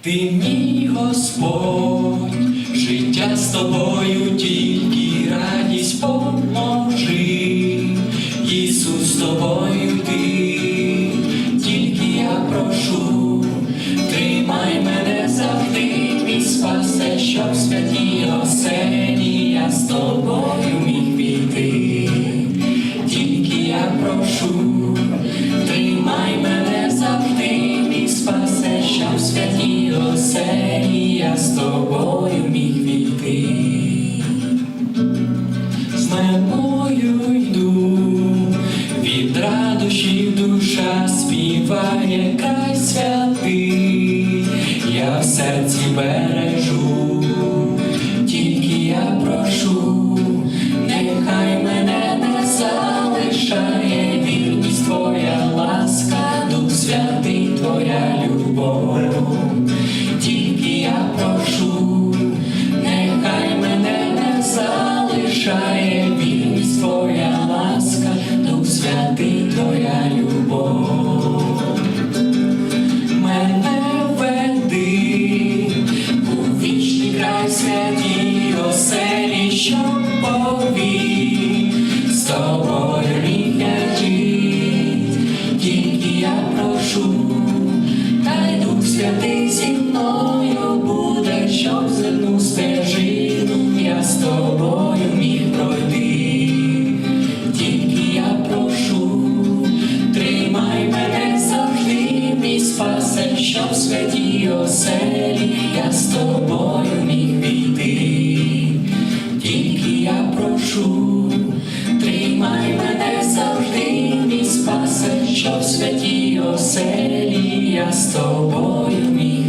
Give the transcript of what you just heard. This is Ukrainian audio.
Ти мій Господь, життя з тобою тільки радість поможи, Ісус з тобою ти, тільки я прошу, тримай мене завжди, мій спасе, щоб в оселі я з тобою міг війти. З меною йду, від радощів душа співає край святий, я в серці бережу, тільки я прошу, нехай мене не залишає вірність твоя ласка, Дух святий, твоя любов, залишає вірність твоя ласка, Дух святий, твоя любов. Мене веди у вічний край святій оселі, що повік прошу, тримай мене завжди, мій спасе, що в святій оселі я з тобою міг